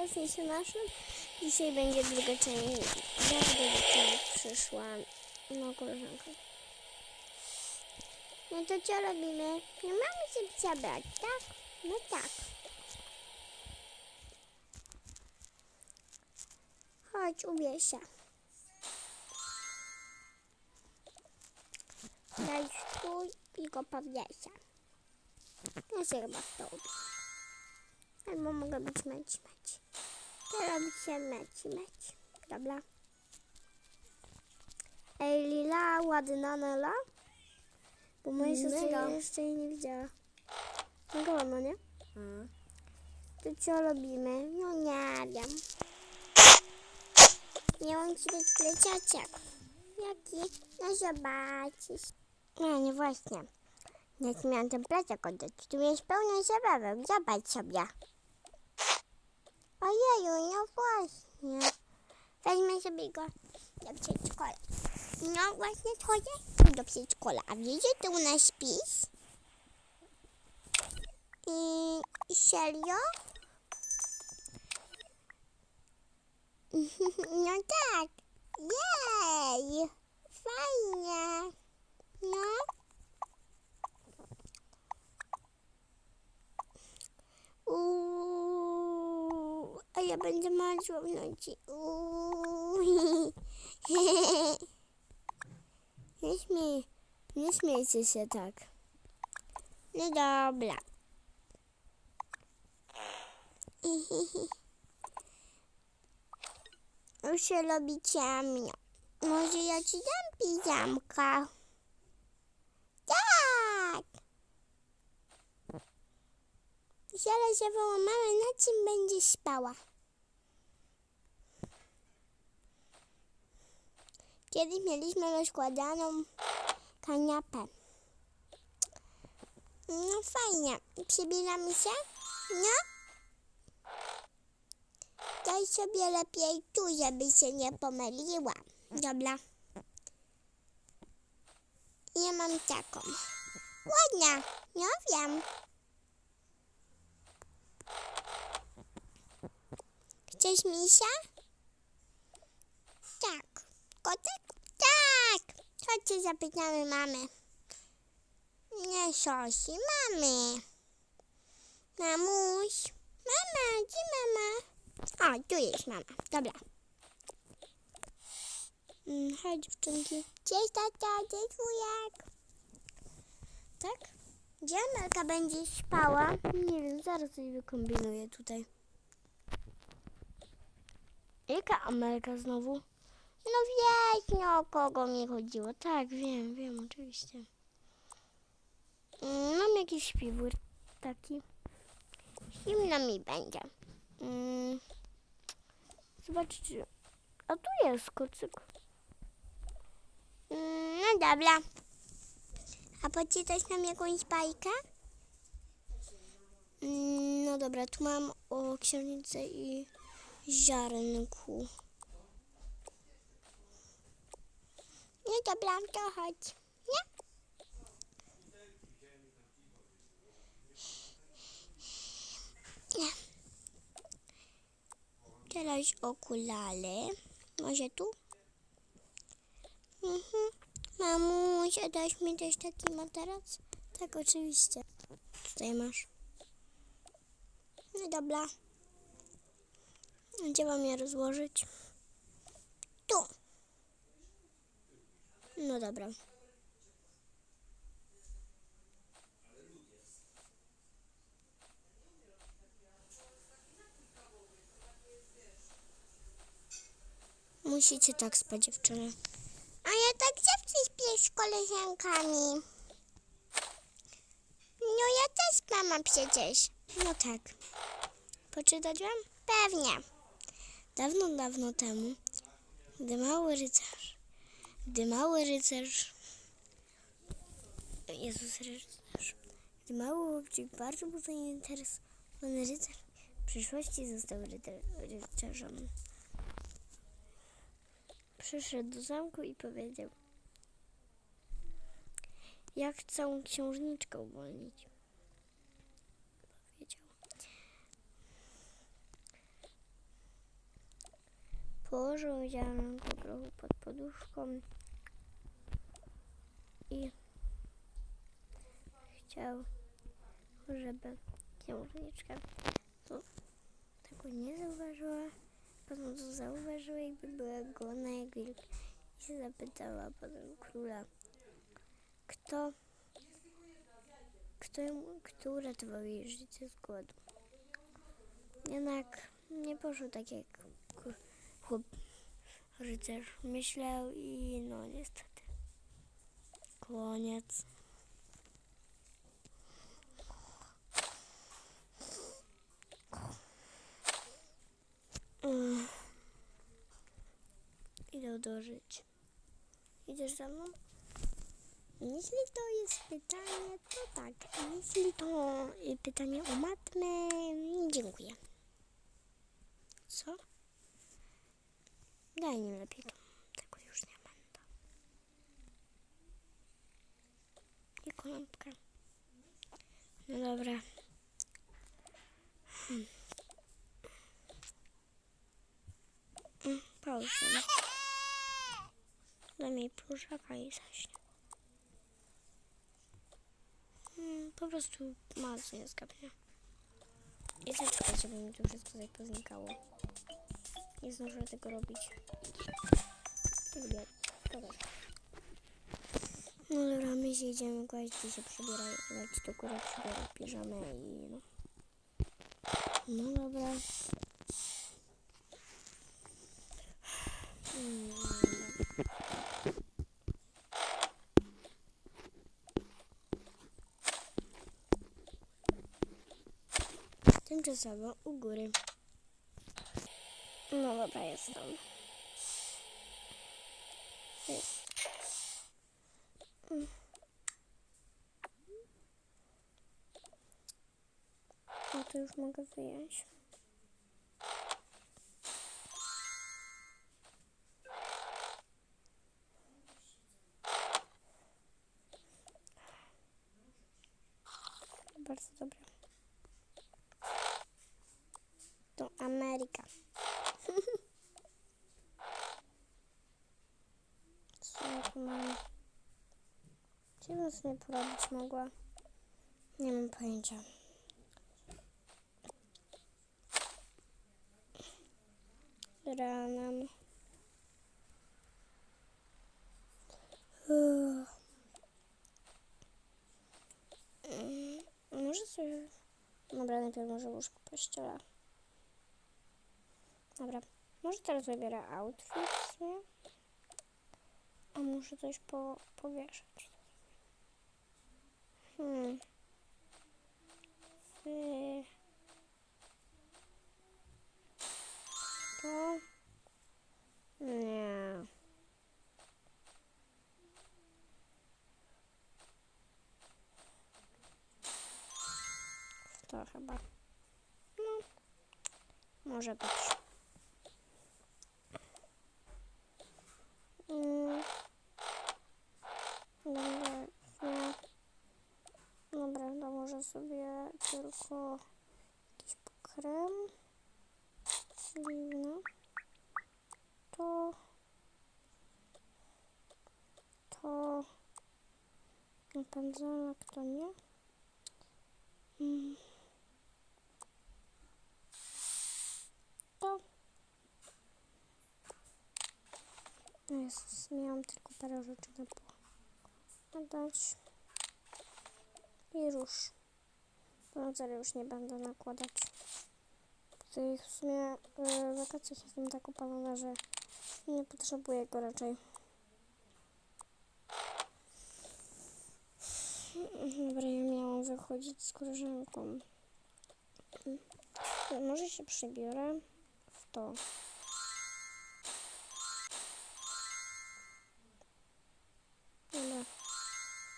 nie się naszym. Dzisiaj będzie druga część. Bardzo część przyszła. No, koleżanka. No to co robimy? Nie mamy się przebrać, tak? No tak. Chodź, ubierz się. Daj stój i go powieszę. Ja się chyba w to ubiorę. Albo mogę być meci meci. To robi się meci meci. Dobra. Ej, Lila, ładna Nela? Bo moja siostra Mega. jeszcze jej nie widziała. Mega ładna, nie? To co robimy? No nie wiem. Nie mam ci dać pleciaczek. Jaki? No zobaczysz. No nie właśnie. Ja ci miałam ten plecak oddać. Tu miałeś pełną zabawę. Zobacz sobie. Ojeju, no właśnie. Weźmy sobie go do przedszkola. No właśnie chodzę do przedszkola. A wiecie, tu u nas spis? I serio? No tak. Jej! Fajnie. No. Uuu, a ja będę marzyła w nocy. Nie śmiej, nie śmiejcie się tak. No dobra. Już się robi ciemno. Może ja ci dam pijamka? Tak! Zaraz zawołam mamę, na czym będzie spała. Kiedyś mieliśmy rozkładaną kanapę. No fajnie. Przybieramy się? No? Daj sobie lepiej tu, żeby się nie pomyliła. Dobra. Ja mam taką. Ładna. No wiem. Chcesz misia? Tak. Kotek? Tak. Chodźcie zapytamy mamy. Nie Sosi, mamy. Mamuś. Mama, gdzie mama? O, tu jest mama. Dobra. Mm, Hej dziewczynki. Cześć tata, cześć wujek. Tak? Gdzie Amelka będzie spała? Nie wiem, zaraz coś wykombinuję tutaj. Jaka Amelka znowu? No wiesz, no o kogo mi chodziło. Tak, wiem, wiem, oczywiście. Mm, Mam jakiś śpiwór taki. Zimno mi będzie. Mm. Zobaczcie. A tu jest kocyk. Mm, No dobra. A poczytać nam jakąś bajkę? No dobra, tu mam o i ziarnku. To chodź. Nie? Nie. Teraz okulary. Może tu? Mhm. Mamusia, dasz mi też taki materac? Tak, oczywiście. Tutaj masz. No dobra. Gdzie mam je rozłożyć? Tu. No dobra. Musicie tak spać, dziewczyny. A ja tak zawsze śpię z koleżankami. No ja też mama przecież. No tak. Poczytać wam? Pewnie. Dawno, dawno temu, gdy mały rycerz, gdy mały rycerz, Jezus rycerz, gdy mały chłopczyk bardzo był zainteresowany rycerz, w przyszłości został rycer, rycerzem. Przyszedł do zamku i powiedział, ja chcę księżniczkę uwolnić. Powiedział. Położył ziarnko grochu pod poduszką i chciał, żeby księżniczka to tego nie zauważyła. Potem to zauważyła, jakby była głodna jak wilk i zapytała potem króla, kto, kto, kto uratował życie z głodu. Jednak nie poszło tak, jak ku- chłop rycerz myślał i no niestety. Koniec. Idę dożyć. Idziesz za mną? Jeśli to jest pytanie, to tak. Jeśli to pytanie o matmę, dziękuję. Co? Daj mi lepiej to. Tego już nie będę. I koląbkę. No dobra. Hmm. Mm, Pauzę. Daj mi pluszaka i zaśnie. Mm, po prostu mocno nie skapnie. I zaczekajcie, bo mi tu wszystko tutaj poznikało. Nie zdążę tego robić. No dobra, my się idziemy kłaść, ty się przebieraj, leć do góry, przebieraj piżamę i no. No dobra. Mm. Tymczasowo u góry. No dobra, jestem. Jest. Mm. O, to już mogę wyjąć. Bardzo dobre. To Ameryka. Co ja tu mam? Sobie porobić mogła? Nie mam pojęcia. Ranem. Mm, Może sobie... Dobra, najpierw może łóżko pościela. Dobra. Może teraz wybiorę outfit w sumie. A muszę coś po, powieszać. Hmm. Wy... To... Nie. To chyba. No. Może być. Mm. Dobra, nie. Dobra, to może sobie tylko jakiś krem. Dziwne. To. To. Pędzelek to nie. Mm. To. No Jest, miałam tylko parę rzeczy na nakładać. I róż. No zaraz już nie będę nakładać. Tutaj w sumie w wakacjach jestem tak upalona, że nie potrzebuję go raczej. Dobra, ja miałam wychodzić z koleżanką. Może się przebiorę w to. Dobra.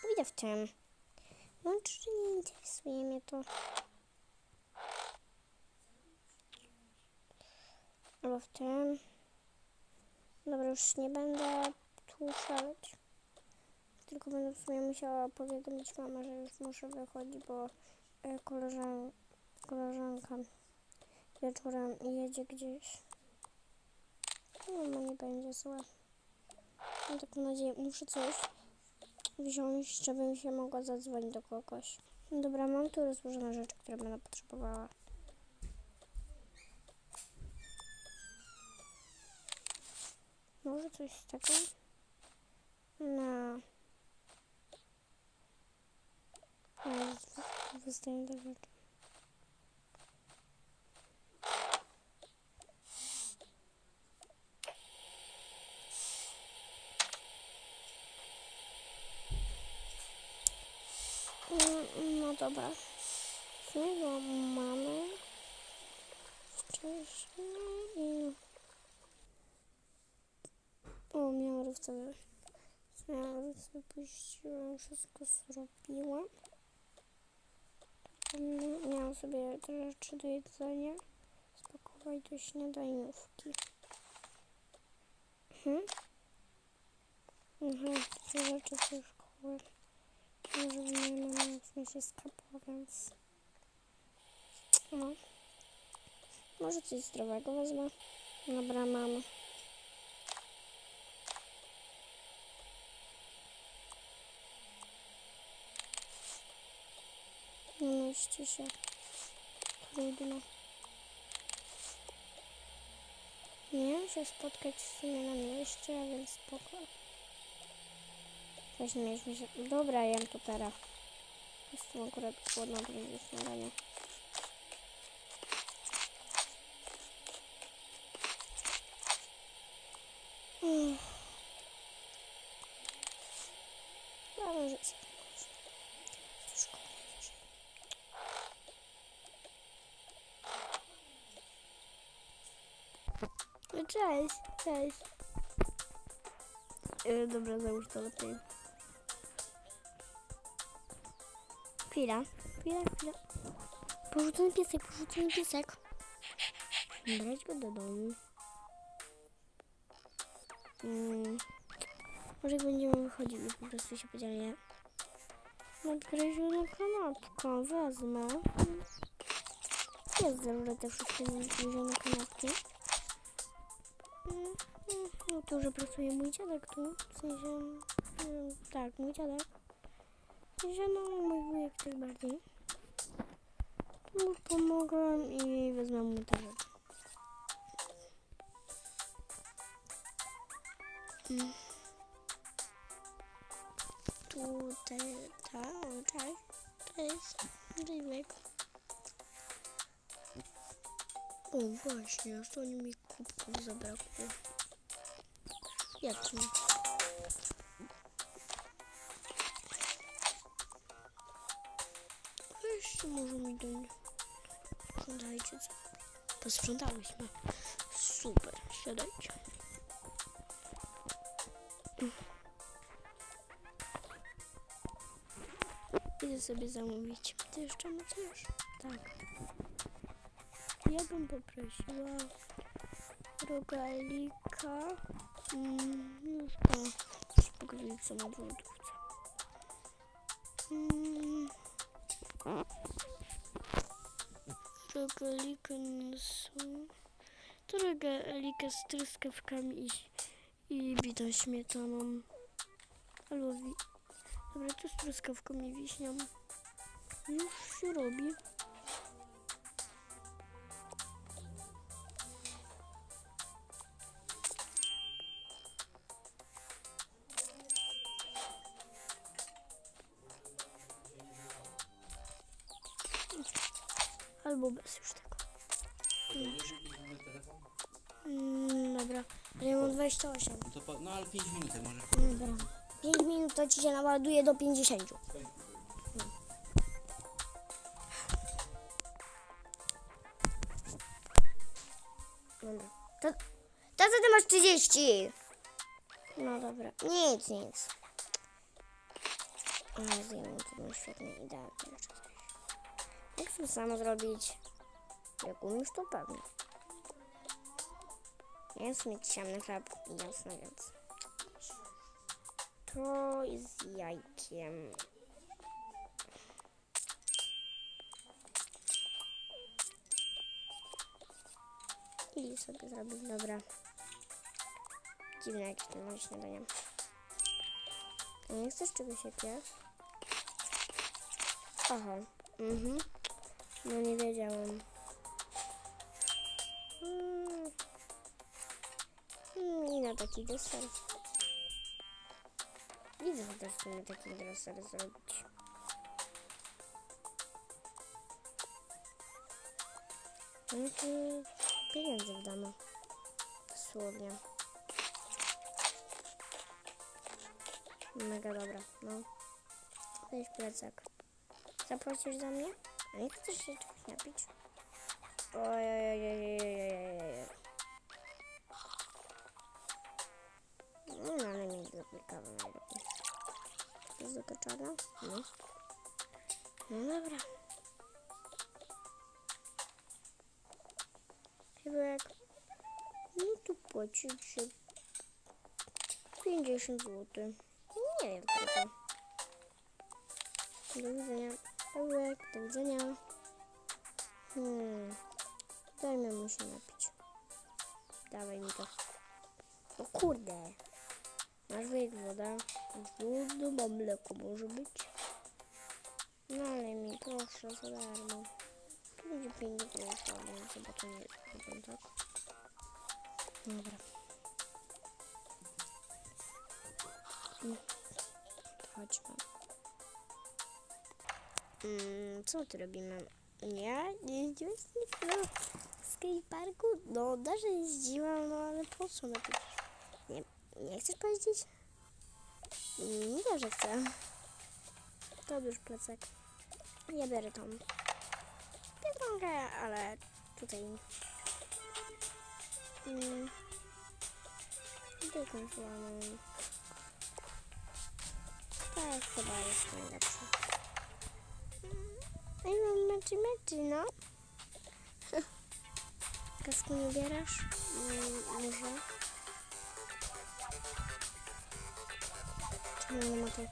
Pójdę w tym. No, czy nie interesuje mnie to? Albo w tym. Dobra, już nie będę tu szaleć. Tylko będę w sumie musiała powiadomić mamę, że już muszę wychodzić, bo e, koleżan, koleżanka wieczorem jedzie gdzieś. No, nie będzie złe. Mam taką nadzieję. Muszę coś wziąć, żebym się mogła zadzwonić do kogoś. No dobra, mam tu rozłożone rzeczy, które będę potrzebowała. Może coś z tego? No. No, wystaję do rzeczy. No dobra. Z niego mamy wcześniej. O, miarówce. Z miarówce wypuściłam, wszystko zrobiłam. Mm, Miałam sobie te rzeczy do jedzenia spakować do śniadaniówki. Mhm. Mhm, te rzeczy ze szkoły. Może nie mam skapła, więc... No. Może coś zdrowego wezmę. Dobra, mam. Nie mieści się. Trudno. Miałem się spotkać w sumie na mieście, więc spoko. Właśnie mieliśmy się... Dobra, jem to teraz. Jestem akurat głodna, to będzie śniadanie. No Cześć, cześć. Yy, dobra, załóż to lepiej. Chwila, chwila, chwila. Porzucony piesek, porzucony piesek. Brać go do domu. Mm. Może jak będziemy wychodzili, po prostu się podzielę. Nadgryziona kanapka, wezmę. Jest zabrane te wszystkie nadgryzione kanapki. Mm, mm, No tu, że pracuje mój dziadek tu, w sensie, mm, tak, mój dziadek. Sensie, no mój wujek tak bardziej. Mu pomogę i wezmę mu te rzeczy. Mm. Tutaj, tam, cześć, cześć, Rybek. O właśnie, ostatnio mi kubków zabrakło. Jak nich. Dajcie co. Posprzątałyśmy. Super, siadajcie. Idę sobie zamówić. Ty jeszcze masz? Tak. Ja bym poprosiła rogalika. Mm, już to. Już mam w lodówce. Mm. Rogalika na są. To rogalika z truskawkami i, i bitą śmietaną. Albo wi- Dobra, to z truskawką i wiśnią. Już się robi. 28. No, to po, no ale 5 minut może. Dobra. 5 minut to ci się naładuje do 50. Dobra. To, to co ty masz 30? No dobra. Nic, nic. Ale to no świetnie, idealnie. Jeszcze coś. Jak chcę samo zrobić? Jak umiesz, to pewnie. Jest mieć ciemny chleb, jasne, więc... To jest jajkiem. I sobie zrobić, dobra. Dziwne jakieś to moje śniadanie. A nie chcesz czegoś jakiegoś? Aha. Mhm. No nie wiedziałam. Taki deser. Widzę, że też chcemy taki deser zrobić. No to pieniędzy wdamy. Dosłownie. Mega dobra, no. Weź plecak. Zaprosisz za mnie? A nie chcesz się czegoś napić? Ojej. Czarna? No. No dobra. Chyba jak... No tu płacić się 50 zł. Nie wiem tylko. Do widzenia. Pawłek, do widzenia. Hmm. Dajmy mu się napić. Dawaj mi to. O kurde. Masz wyjść woda. Woda, mam mleko może być. No ale mi proszę za darmo. Tu będzie 5 groszy, ale chyba to nie jest problem, tak? Dobra. Chodźmy. Mm, co tu robimy? Nie, nie jeździłeś do skateparku? No, też jeździłam, no ale po co na to? Nie, nie chcesz pojeździć? Mm, Nie wiem, że chcę. To już plecak. Ja biorę tą biedronkę, ale tutaj... Mm, jakąś łaną. To chyba jest najlepsze. Ej, mam meczy meczy, no. Kasku nie bierasz? Mm, może? Czemu nie ma tu...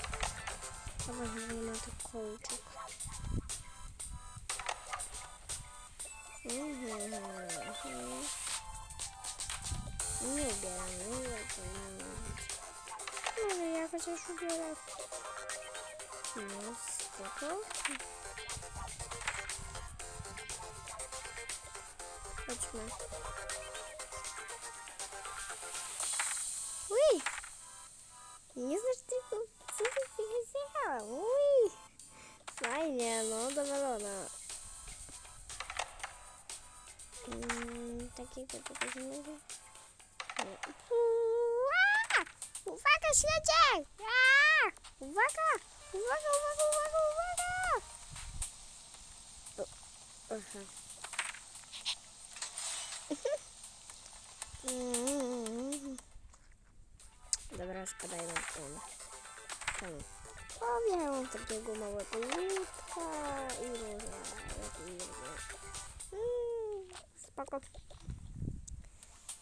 Chyba, że nie ma tu kolczyk. Mhm, mhm. Nie ubieram, nie ubieram. Nie znasz tylko, co ty zjechałam. Uj! Fajnie, no, dowolona. Mm, takiego czegoś nie. Ua! Uwaga, śledzie! Uwaga! Uwaga, uwaga, uwaga, uwaga! O, Aha. Mm. Dobra, spadajmy tam. Tam. O, miałam takiego małego łódka i różne inne. Mm, spoko.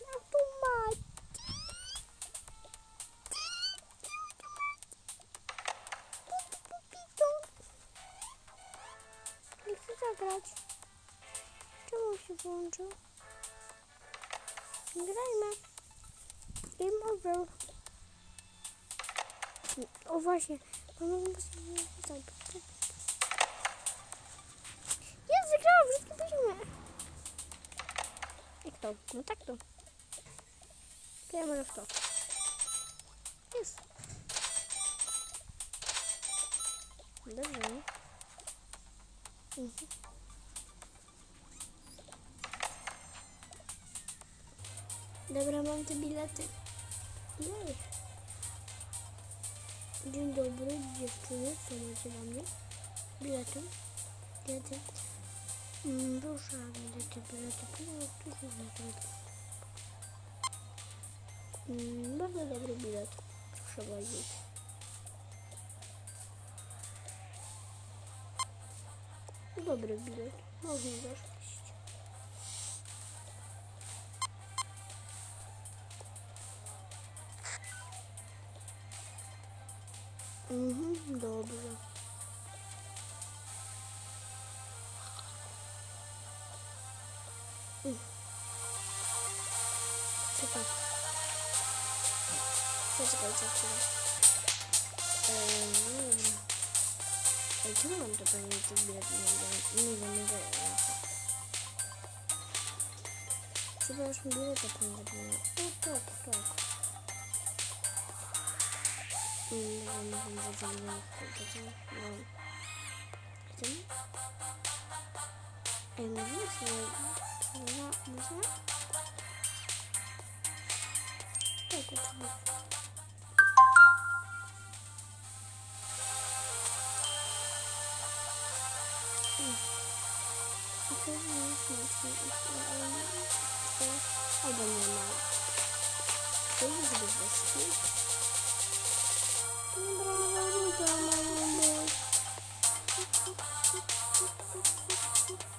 No tu macie. Nie chcę zagrać. Czemu się włączył? Grajmy. Game over. O właśnie. Mam sobie zagrać. Ja wygrałam wszystkie poziomy. Jak to? No tak to. Może w to. Jest. Dobrze. no. Mhm. Dobra, mam te bilety. Jej. Dzień dobry, dziewczyny. Co macie dla mnie? Bilety. Bilety. Mm, proszę, bilety, bilety. No, tu są bilety. Mm, bardzo dobry bilet. Proszę bardzo. Dobry bilet. Można zaszczyć. Mhm, dobrze. Mm. Co tak? Poczekajcie chwilę. Eee, no dobra. Ej, czemu mam to pewnie tych biletów nie wiem, nie nie wiem, nie wiem, nie wiem, no. Gdzie? Ej, mówię sobie, można, można? Tak, oczywiście. I to nie jest mocno, albo nie ma.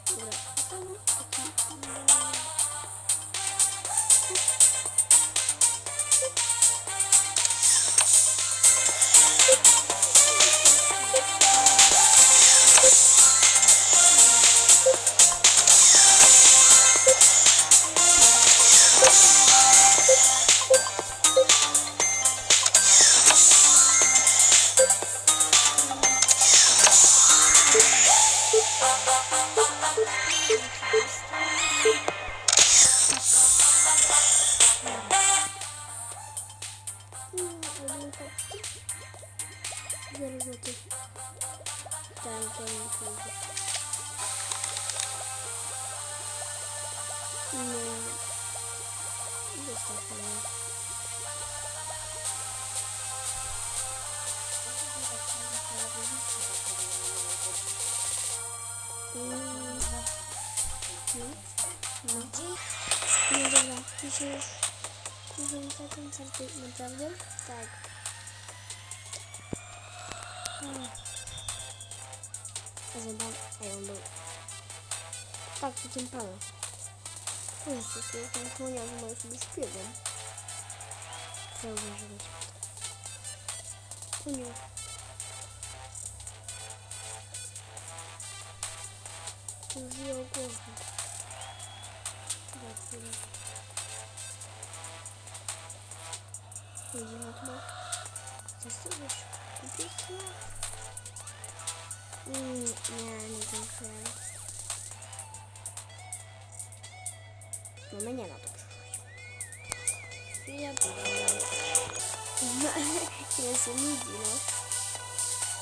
To złotych. Tam, to nie pójdzie. Nie. Zostaw mnie. Mm. No. No dobra, dzisiaj już możemy te koncerty, naprawdę? Tak. Mm. Zobacz, ej, on był... Tak, to ten pan. Jezus, jestem chłonia, że moje sobie śpiewam. Zauważyłeś. O nie. Wyjął głowę. Za chwilę. Idziemy tu. Co chcesz? Kupić to? Mm, nie, nie dziękuję. Mamy nie na to przyszłość. Ja pójdę. No, ja się nudzi, no.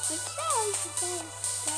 No cześć, cześć, cześć.